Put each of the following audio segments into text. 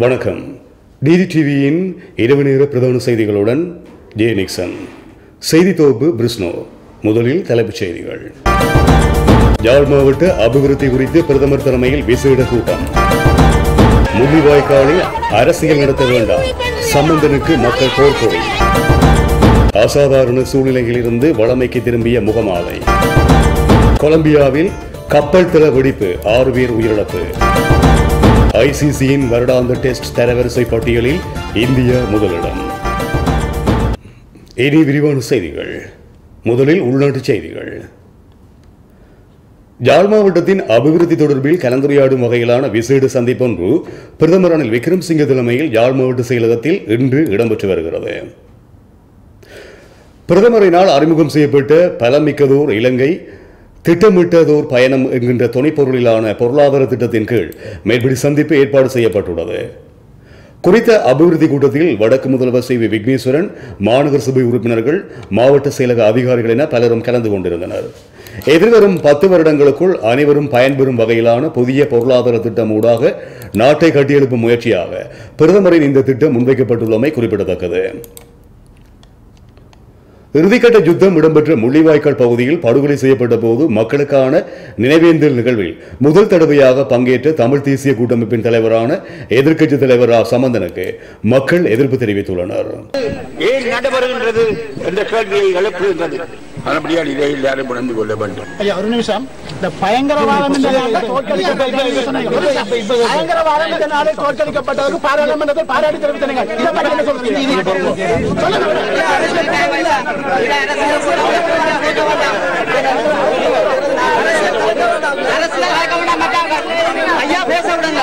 வணக்கம். டிடி டிவியின் இரவு நேர பிரதான செய்திகளுடன் ஜே நிக்சன். செய்தி தொகுப்பு பிரிஸ்னோ முதலில் தலைப்புச் செய்திகள். யாழ் மாவட்ட அபிவிருத்தி குறித்து பிரதமர் தலைமையில் விசேட கூட்டம். முள்ளிவாய்க்காலில் அரசியல் நடத்த வேண்டாம் சம்பந்தனுக்கு மக்கள் போர்க்கொடி அசாதாரண சூழ்நிலையிலிருந்து வளமைக்கு திரும்பிய முகமாலை. கொலம்பியாவில் கப்பல் தள வெடிப்பு ஆறு பேர் உயிரிழப்பு. ஐசிசியின் வருடாந்த டெஸ்ட் தரவரிசை பட்டியலில் இந்தியா முதலிடம். இனி விரிவான செய்திகள். முதலில் உள்நாட்டு செய்திகள். யாழ் மாவட்டத்தின் அபிவிருத்தி தொடர்பில் கலந்துரையாடும் வகையிலான விசேட சந்திப்பொன்று பிரதமர் ரணில் விக்ரம்சிங்க தலைமையில் யாழ் மாவட்ட செயலகத்தில் இன்று இடம்பெற்று வருகிறது. பிரதமரினால் அறிமுகம் செய்யப்பட்ட பலமிக்கதோர் இலங்கை திட்டமிட்டதோர் பயணம் என்கின்ற துணைப்பொருளிலான பொருளாதார திட்டத்தின் கீழ் மேற்படி சந்திப்பு ஏற்பாடு செய்யப்பட்டுள்ளது. குறித்த அபிவிருத்தி கூட்டத்தில் வடக்கு முதல்வர் சி வி விக்னேஸ்வரன் மாநகர சபை உறுப்பினர்கள் மாவட்ட செயலக அதிகாரிகள் என பலரும் கலந்து கொண்டிருந்தனர். எதிர்வரும் பத்து வருடங்களுக்குள் அனைவரும் பயன்பெறும் வகையிலான புதிய பொருளாதார திட்டம் ஊடாக நாட்டை கட்டியெழுப்பும் முயற்சியாக பிரதமரின் இந்த திட்டம் முன்வைக்கப்பட்டுள்ளமை குறிப்பிடத்தக்கது. இறுதிக்கட்ட யுத்தம் இடம்பெற்ற முள்ளிவாய்க்கால் பகுதியில் படுகொலை செய்யப்பட்ட போது மக்களுக்கான நினைவேந்தல் நிகழ்வில் முதல் தடவையாக பங்கேற்ற தமிழ் தேசிய கூட்டமைப்பின் தலைவரான எதிர்க்கட்சி தலைவர் ரா சம்பந்தனுக்கு மக்கள் எதிர்ப்பு தெரிவித்துள்ளனர். ஏன் நடைபெறுகின்றது என்ற கேள்வியை எழுப்புகின்றது. மறுபடியும் இதை எல்லாரும் உணர்ந்து கொள்ள வேண்டும் ஐயா ஒரு நிமிஷம் இந்த பயங்கரவாதம் பயங்கரவாதம் நாளை தோற்கடிக்கப்பட்டதற்கு பாராளுமன்றத்தில் பாராட்டு தெரிவித்தனர் இதை பற்றி என்ன சொல்றீங்க அரசியல் கலக்க விட மாட்டாங்க ஐயா பேச விடுங்க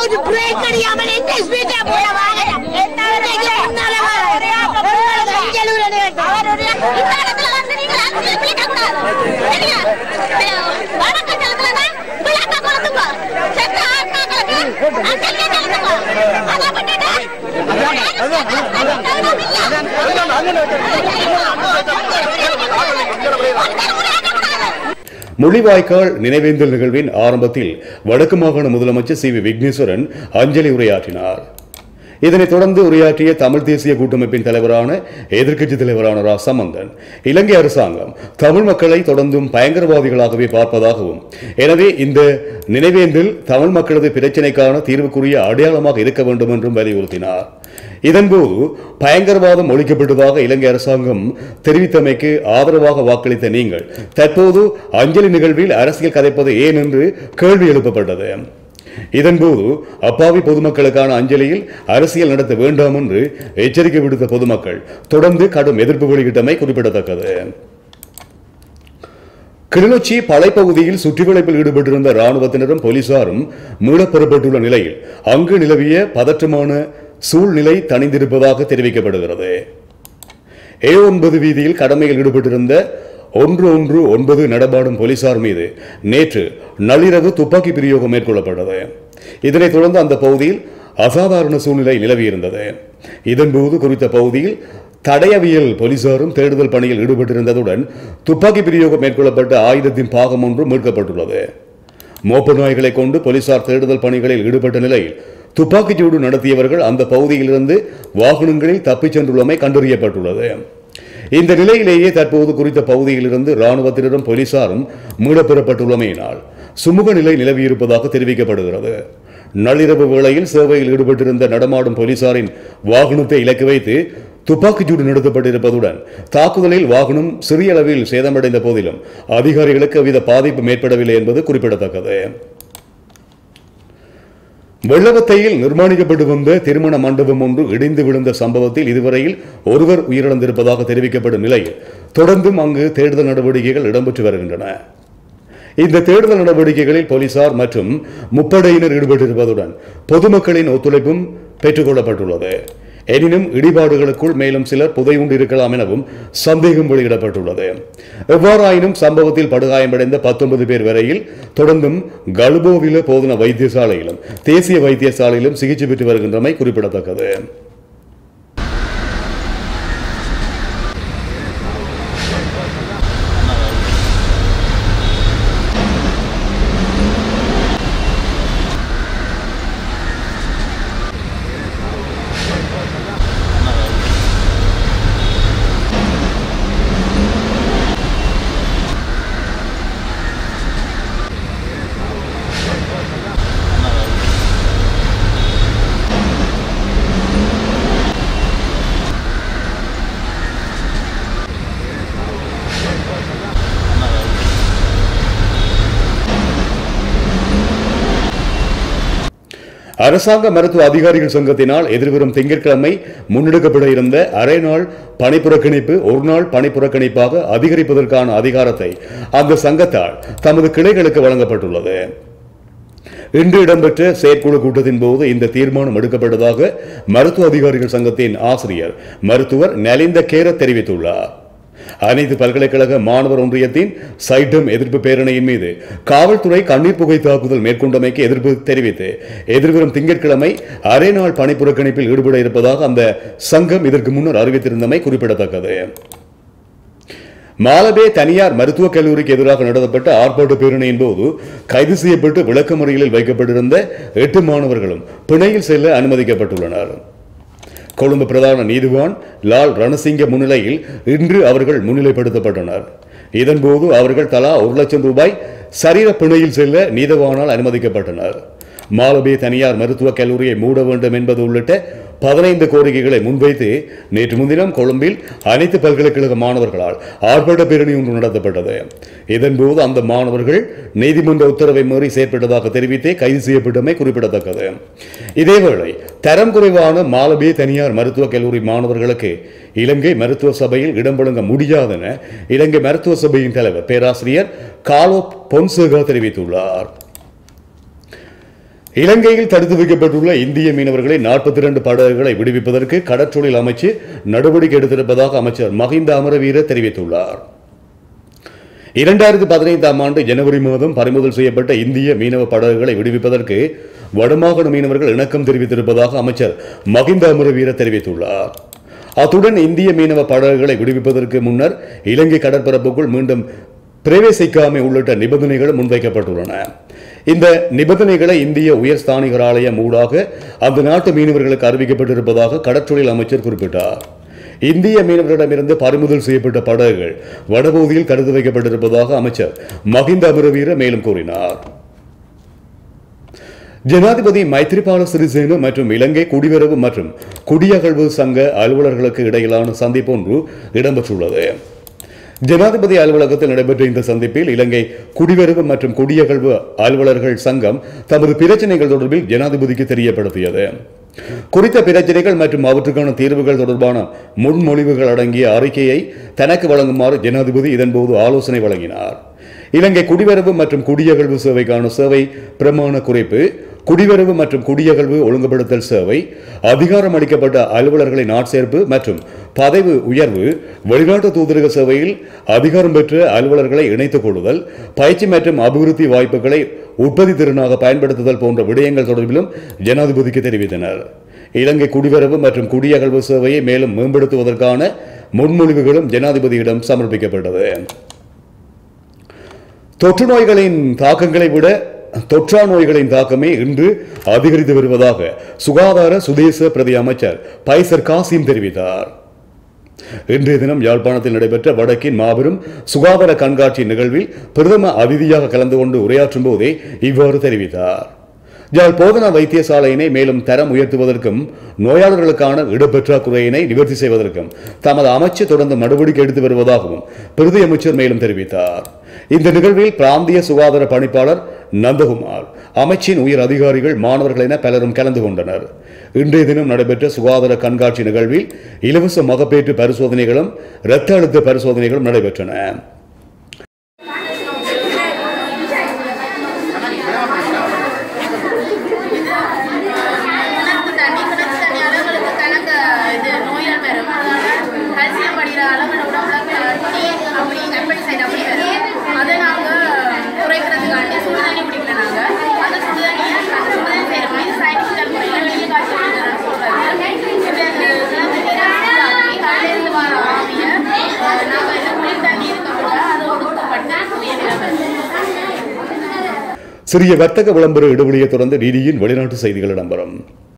ஒரு ஒரு பிரேக் அடியாமல் என்ன ஸ்பீடா போற வாகனம் இன்னைக்கு முன்னால வாகனம். உங்களது அஞ்சலூர் நிகழ்ச்சி. இந்த இடத்துல வந்து நீங்கள் அங்கே போயிடக்கூடாது. சரியா? வடக்கட்டளத்துல தான் விளக்க கொடுத்துக்கோ. செத்த ஆத்மாக்களுக்கு அஞ்சலியை செலுத்துக்கோ. அதை விட்டுட்டு முள்ளிவாய்க்கால் நினைவேந்தல் நிகழ்வின் ஆரம்பத்தில் வடக்கு மாகாண முதலமைச்சர் சி வி விக்னேஸ்வரன் அஞ்சலி உரையாற்றினார். இதனைத் தொடர்ந்து உரையாற்றிய தமிழ் தேசிய கூட்டமைப்பின் தலைவரான எதிர்க்கட்சி தலைவரான ரா. சம்பந்தன் இலங்கை அரசாங்கம் தமிழ் மக்களை தொடர்ந்தும் பயங்கரவாதிகளாகவே பார்ப்பதாகவும் எனவே இந்த நினைவேந்தில் தமிழ் மக்களது பிரச்சினைக்கான தீர்வுக்குரிய அடையாளமாக இருக்க வேண்டும் என்றும் வலியுறுத்தினார். இதன்போது பயங்கரவாதம் ஒழிக்கப்பட்டதாக இலங்கை அரசாங்கம் தெரிவித்தமைக்கு ஆதரவாக வாக்களித்த நீங்கள். தற்போது அஞ்சலி நிகழ்வில் அரசியல் கதைப்பது ஏன் என்று கேள்வி எழுப்பப்பட்டது. இதன்போது அப்பாவி பொதுமக்களுக்கான அஞ்சலியில் அரசியல் நடத்த வேண்டாம் என்று எச்சரிக்கை விடுத்த பொதுமக்கள் தொடர்ந்து கடும் எதிர்ப்பு வெளியிட்டமை குறிப்பிடத்தக்கது. கிளிநொச்சி படைப்பகுதியில் சுற்றிவளைப்பில் ஈடுபட்டிருந்த ராணுவத்தினரும் போலீசாரும் மீளப் பெறப்பட்டுள்ள நிலையில் அங்கு நிலவிய பதற்றமான சூழ்நிலை தணிந்திருப்பதாக தெரிவிக்கப்படுகிறது. ஏ ஒன்பது வீதியில் கடமையில் ஈடுபட்டிருந்த ஒன்று ஒன்று ஒன்பது நடமாடும் போலீசார் மீது நேற்று நள்ளிரவு துப்பாக்கி பிரயோகம் மேற்கொள்ளப்பட்டது. இதனைத் தொடர்ந்து அந்த பகுதியில் அசாதாரண சூழ்நிலை நிலவியிருந்தது. இதன்போது குறித்த பகுதியில் தடயவியல் போலீசாரும் தேடுதல் பணியில் ஈடுபட்டிருந்ததுடன் துப்பாக்கி பிரயோகம் மேற்கொள்ளப்பட்ட ஆயுதத்தின் பாகம் ஒன்று மீட்கப்பட்டுள்ளது. மோப்ப நாய்களை கொண்டு போலீசார் தேடுதல் பணிகளில் ஈடுபட்ட நிலையில் துப்பாக்கிச்சூடு நடத்தியவர்கள் அந்த பகுதியிலிருந்து வாகனங்களில் தப்பிச் சென்றுள்ளமை கண்டறியப்பட்டுள்ளது. இந்த நிலையிலேயே தற்போது குறித்த பகுதியிலிருந்து ராணுவத்தினரும் போலீசாரும் மீளப்பெறப்பட்டுள்ளமையினால் சுமூக நிலை நிலவியிருப்பதாக தெரிவிக்கப்படுகிறது. நள்ளிரவு வேளையில் சேவையில் ஈடுபட்டிருந்த நடமாடும் போலீசாரின் வாகனத்தை இலக்கு வைத்து துப்பாக்கிச்சூடு நடத்தப்பட்டிருப்பதுடன் தாக்குதலில் வாகனம் சிறிய அளவில் சேதமடைந்த போதிலும் அதிகாரிகளுக்கு எவ்வித பாதிப்பும் ஏற்படவில்லை என்பது குறிப்பிடத்தக்கது. வெள்ளவத்தையில் நிர்மாணிக்கப்பட்டு வந்த திருமண மண்டபம் ஒன்று இடிந்து விழுந்த சம்பவத்தில் இதுவரையில் ஒருவர் உயிரிழந்திருப்பதாக தெரிவிக்கப்படும் நிலையில் தொடர்ந்தும் அங்கு தேடுதல் நடவடிக்கைகள் இடம்பெற்று வருகின்றன. இந்த தேடுதல் நடவடிக்கைகளில் போலீசார் மற்றும் முப்படையினர் ஈடுபட்டிருப்பதுடன் பொதுமக்களின் ஒத்துழைப்பும் பெற்றுக்கொள்ளப்பட்டுள்ளது எனினும் இடிபாடுகளுக்குள் மேலும் சிலர் புதையுண்டு இருக்கலாம் எனவும் சந்தேகம் வெளியிடப்பட்டுள்ளது. எவ்வாறாயினும் சம்பவத்தில் படுகாயமடைந்த பத்தொன்பது பேர் வரையில் தொடர்ந்தும் கல்போவில போதன வைத்தியசாலையிலும் தேசிய வைத்தியசாலையிலும் சிகிச்சை பெற்று வருகின்றமை குறிப்பிடத்தக்கது. அரசாங்க மருத்துவ அதிகாரிகள் சங்கத்தினால் எதிர்வரும் திங்கட்கிழமை முன்னெடுக்கப்பட இருந்த அரை நாள் பணிப்புறக்கணிப்பு ஒரு நாள் பணிப்புறக்கணிப்பாக அதிகரிப்பதற்கான அதிகாரத்தை அந்த சங்கத்தால் தமது கிளைகளுக்கு வழங்கப்பட்டுள்ளது. இன்று இடம்பெற்ற செயற்குழு கூட்டத்தின் போது இந்த தீர்மானம் எடுக்கப்பட்டதாக மருத்துவ அதிகாரிகள் சங்கத்தின் ஆசிரியர் மருத்துவர் நலிந்த கேர தெரிவித்துள்ளார். அனைத்து பல்கலைக்கழக மாணவர் ஒன்றியத்தின் சைட்டம் எதிர்ப்பு பேரணியின் மீது. காவல்துறை கண்ணீர் புகை தாக்குதல் மேற்கொண்டமைக்கு எதிர்ப்பு தெரிவித்து எதிர்வரும் திங்கட்கிழமை அரை நாள் பணிப்புறக்கணிப்பில் ஈடுபட இருப்பதாக அந்த சங்கம் இதற்கு முன்னர் அறிவித்திருந்தமை குறிப்பிடத்தக்கது. மாலபே தனியார் மருத்துவக் கல்லூரிக்கு எதிராக நடத்தப்பட்ட ஆர்ப்பாட்ட பேரணியின் போது கைது செய்யப்பட்டு முறைகளில் வைக்கப்பட்டிருந்த எட்டு மாணவர்களும் பிணையில் செல்ல அனுமதிக்கப்பட்டுள்ளனர். கொழும்பு பிரதான நீதிவான் லால் ரணசிங்க முன்னிலையில் இன்று அவர்கள் முன்னிலைப்படுத்தப்பட்டனர். இதன்போது அவர்கள் தலா ஒரு லட்சம் ரூபாய் சரீர பிணையில் செல்ல நீதவானால் அனுமதிக்கப்பட்டனர். மாலபே தனியார் மருத்துவக் கல்லூரியை மூட வேண்டும் என்பது உள்ளிட்ட பதினைந்து கோரிக்கைகளை முன்வைத்து நேற்று முன்தினம் கொழும்பில் அனைத்து பல்கலைக்கழக மாணவர்களால் ஆர்ப்பாட்ட பேரணி ஒன்று நடத்தப்பட்டது. இதன்போது அந்த மாணவர்கள் நீதிமன்ற உத்தரவை மீறி செயற்பட்டதாக தெரிவித்தே கைது செய்யப்பட்டமை குறிப்பிடத்தக்கது. இதேவேளை தரம் குறைவான மாலபே தனியார் மருத்துவக் கல்லூரி மாணவர்களுக்கு இலங்கை மருத்துவ சபையில் இடம் வழங்க முடியாதென இலங்கை மருத்துவ சபையின் தலைவர் பேராசிரியர் காலோ பொன்சேகா தெரிவித்துள்ளார். இலங்கையில் தடுத்து வைக்கப்பட்டுள்ள இந்திய மீனவர்களை நாற்பத்தி இரண்டு படகுகளை விடுவிப்பதற்கு கடற்றொழில் அமைச்சு நடவடிக்கை எடுத்திருப்பதாக அமைச்சர் மஹிந்த அமரவீர தெரிவித்துள்ளார். இரண்டாயிரத்தி பதினைந்தாம் ஆண்டு ஜனவரி மாதம் பறிமுதல் செய்யப்பட்ட இந்திய மீனவ படகுகளை விடுவிப்பதற்கு வடமாகாண மீனவர்கள் இணக்கம் தெரிவித்திருப்பதாக அமைச்சர் மஹிந்த அமரவீர தெரிவித்துள்ளார். அத்துடன் இந்திய மீனவ படகுகளை விடுவிப்பதற்கு முன்னர் இலங்கை கடற்பரப்புக்குள் மீண்டும் பிரவேசிக்காமை உள்ளிட்ட நிபந்தனைகள் முன்வைக்கப்பட்டுள்ளன. இந்த நிபந்தனைகளை இந்திய உயர்ஸ்தானிகராலயம் ஊடாக அந்த நாட்டு மீனவர்களுக்கு அறிவிக்கப்பட்டிருப்பதாக கடற்றொழில் அமைச்சர் குறிப்பிட்டார். இந்திய மீனவர்களிடமிருந்து பறிமுதல் செய்யப்பட்ட படகுகள் வடபகுதியில் கருது வைக்கப்பட்டிருப்பதாக அமைச்சர் மஹிந்த அமரவீர மேலும் கூறினார். ஜனாதிபதி மைத்ரிபால சிறிசேன மற்றும் இலங்கை குடிவரவு மற்றும் குடியகழ்வு சங்க அலுவலர்களுக்கு இடையிலான சந்திப்பு ஒன்று இடம்பெற்றுள்ளது. ஜனாதிபதி அலுவலகத்தில் நடைபெற்ற இந்த சந்திப்பில் இலங்கை குடிவரவு மற்றும் குடியகழ்வு அலுவலர்கள் சங்கம் தமது பிரச்சனைகள் தொடர்பில் ஜனாதிபதிக்கு தெரியப்படுத்தியது. குறித்த பிரச்சனைகள் மற்றும் அவற்றுக்கான தீர்வுகள் தொடர்பான முன்மொழிவுகள் அடங்கிய அறிக்கையை தனக்கு வழங்குமாறு ஜனாதிபதி இதன்போது ஆலோசனை வழங்கினார். இலங்கை குடிவரவு மற்றும் குடியகழ்வு சேவைக்கான சேவை பிரமாண குறிப்பு குடிவரவு மற்றும் குடியகழ்வு ஒழுங்குபடுத்தல் சேவை அதிகாரம் அளிக்கப்பட்ட அலுவலர்களின் ஆட்சேர்ப்பு மற்றும் பதவி உயர்வு வெளிநாட்டு தூதரக சேவையில் அதிகாரம் பெற்ற அலுவலர்களை இணைத்துக் கொள்ளுதல் பயிற்சி மற்றும் அபிவிருத்தி வாய்ப்புகளை உற்பத்தி திறனாக பயன்படுத்துதல் போன்ற விடயங்கள் தொடர்பிலும் ஜனாதிபதிக்கு தெரிவித்தனர். இலங்கை குடிவரவு மற்றும் குடியகழ்வு சேவையை மேலும் மேம்படுத்துவதற்கான முன்மொழிவுகளும் ஜனாதிபதியிடம் சமர்ப்பிக்கப்பட்டது. தொற்று நோய்களின் தாக்கங்களை விட தொற்றா நோய்களின் தாக்கமே இன்று அதிகரித்து வருவதாக சுகாதார சுதேச பிரதி அமைச்சர் பைசர் காசிம் தெரிவித்தார். இன்றைய தினம் யாழ்ப்பாணத்தில் நடைபெற்ற வடக்கின் மாபெரும் சுகாதார கண்காட்சி நிகழ்வில் பிரதம அதிதியாக கலந்து கொண்டு உரையாற்றும் போதே இவ்வாறு தெரிவித்தார். யாழ் போதனா வைத்தியசாலையினை மேலும் தரம் உயர்த்துவதற்கும் நோயாளர்களுக்கான இடப்பற்றாக்குறையினை நிவர்த்தி செய்வதற்கும் தமது அமைச்சு தொடர்ந்து நடவடிக்கை எடுத்து வருவதாகவும் பிரதி அமைச்சர் மேலும் தெரிவித்தார். இந்த நிகழ்வில் பிராந்திய சுகாதார பணிப்பாளர் நந்தகுமார் அமைச்சின் உயர் அதிகாரிகள் மாணவர்கள் என பலரும் கலந்து கொண்டனர். இன்றைய தினம் நடைபெற்ற சுகாதார கண்காட்சி நிகழ்வில் இலவச மகப்பேற்று பரிசோதனைகளும் இரத்த அழுத்த பரிசோதனைகளும் நடைபெற்றன. சிறிய வர்த்தக விளம்பர இடைவெளியை தொடர்ந்து டிடியின் வெளிநாட்டு செய்திகள் இடம்பெறும்